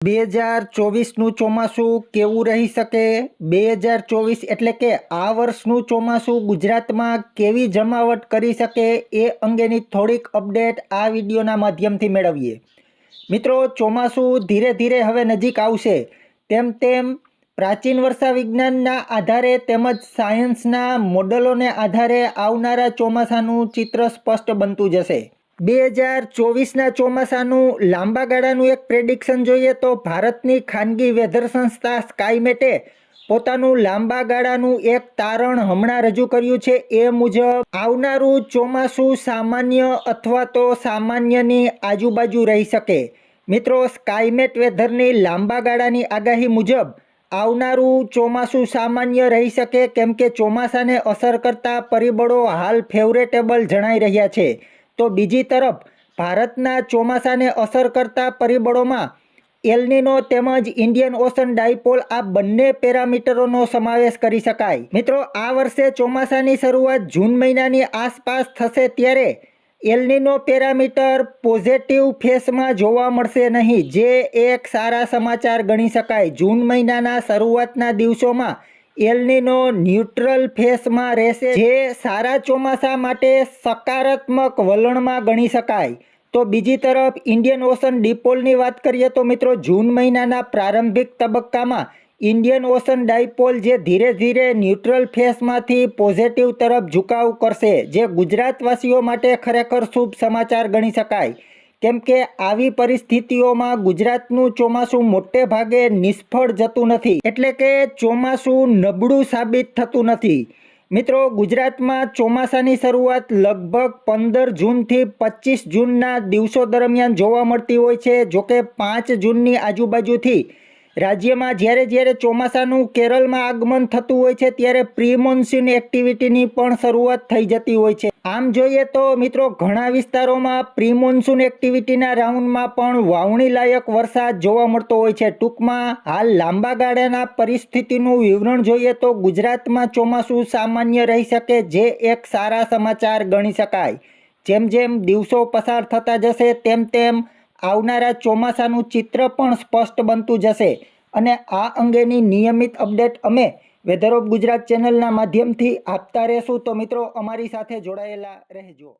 બે હજાર ચોવીસનું ચોમાસું કેવું રહી શકે? બે હજાર ચોવીસ એટલે કે આ વર્ષનું ચોમાસું ગુજરાતમાં કેવી જમાવટ કરી શકે એ અંગેની થોડીક અપડેટ આ વિડીયોના માધ્યમથી મેળવીએ. મિત્રો, ચોમાસું ધીરે ધીરે હવે નજીક આવશે. તેમ તેમ પ્રાચીન વર્ષા વિજ્ઞાનના આધારે તેમજ સાયન્સના મોડલોને આધારે આવનારા ચોમાસાનું ચિત્ર સ્પષ્ટ બનતું જશે. બે હજાર ચોવીસના ચોમાસાનું લાંબા ગાળાનું એક પ્રેડિક્શન જોઈએ તો ભારતની ખાનગી વેધર સંસ્થા સ્કાયમેટે પોતાનું લાંબા ગાળાનું એક તારણ હમણાં રજૂ કર્યું છે. એ મુજબ, આવનારું ચોમાસું સામાન્ય અથવા તો સામાન્યની આજુબાજુ રહી શકે. મિત્રો સ્કાયમેટ વેધરની લાંબા ગાળાની આગાહી મુજબ, આવનારું ચોમાસું સામાન્ય રહી શકે, કેમ કે ચોમાસાને અસર કરતા પરિબળો હાલ ફેવરેટેબલ જણાઈ રહ્યા છે. તો બીજી તરફ ભારતના ચોમાસાને અસર કરતા પરિબળોમાં એલનીનો તેમજ ઇન્ડિયન ઓશન ડાયપોલ આ બંને પેરામીટરોનો સમાવેશ કરી શકાય. મિત્રો, આ વર્ષે ચોમાસાની શરૂઆત જૂન મહિનાની આસપાસ થશે ત્યારે એલનીનો પેરામીટર પોઝિટિવ ફેસમાં જોવા મળશે નહીં, જે એક સારા સમાચાર ગણી શકાય. જૂન મહિનાના શરૂઆતના દિવસોમાં એલનીનો ન્યુટ્રલ ફેસમાં રહેશે. જે સારા ચોમાસા માટે સકારાત્મક વલણમાં ગણી શકાય. તો બીજી તરફ ઇન્ડિયન ઓશન ડિપોલની વાત કરીએ તો મિત્રો, જૂન મહિનાના પ્રારંભિક તબક્કામાં ઇન્ડિયન ઓશન ડાયપોલ જે ધીરે ધીરે ન્યુટ્રલ ફેસમાંથી પોઝિટિવ તરફ ઝુકાવ કરશે, જે ગુજરાતવાસીઓ માટે ખરેખર શુભ સમાચાર ગણી શકાય. કેમ કે આવી પરિસ્થિતિઓમાં ગુજરાતનું ચોમાસું મોટે ભાગે નિષ્ફળ જતું નથી. એટલે કે ચોમાસું નબળું સાબિત થતું નથી. મિત્રો, ગુજરાતમાં ચોમાસાની શરૂઆત લગભગ પંદર જૂનથી પચીસ જૂનના દિવસો દરમિયાન જોવા મળતી હોય છે જોકે પાંચ જૂનની આજુબાજુથી. રાજ્યમાં જ્યારે જ્યારે ચોમાસાનું કેરળમાં આગમન થતું હોય છે, ત્યારે પ્રી એક્ટિવિટીની પણ શરૂઆત થઈ જતી હોય છે. આમ જોઈએ તો મિત્રો, ઘણા વિસ્તારોમાં પ્રી મોન્સૂન એક્ટિવિટીના રાઉન્ડમાં પણ વાવણી લાયક વરસાદ જોવા મળતો હોય છે. ટૂંકમાં, હાલ લાંબા ગાળાના પરિસ્થિતિનું વિવરણ જોઈએ તો ગુજરાતમાં ચોમાસું સામાન્ય રહી શકે જે એક સારા સમાચાર ગણી શકાય. જેમ જેમ દિવસો પસાર થતા જશે, તેમ તેમ આવનારા ચોમાસાનું ચિત્ર પણ સ્પષ્ટ બનતું જશે. અને આ અંગેની નિયમિત અપડેટ અમે વેધર ઓફ ગુજરાત ચેનલના માધ્યમથી આપતા રહેશું. તો મિત્રો અમારી સાથે જોડાયેલા રહેજો.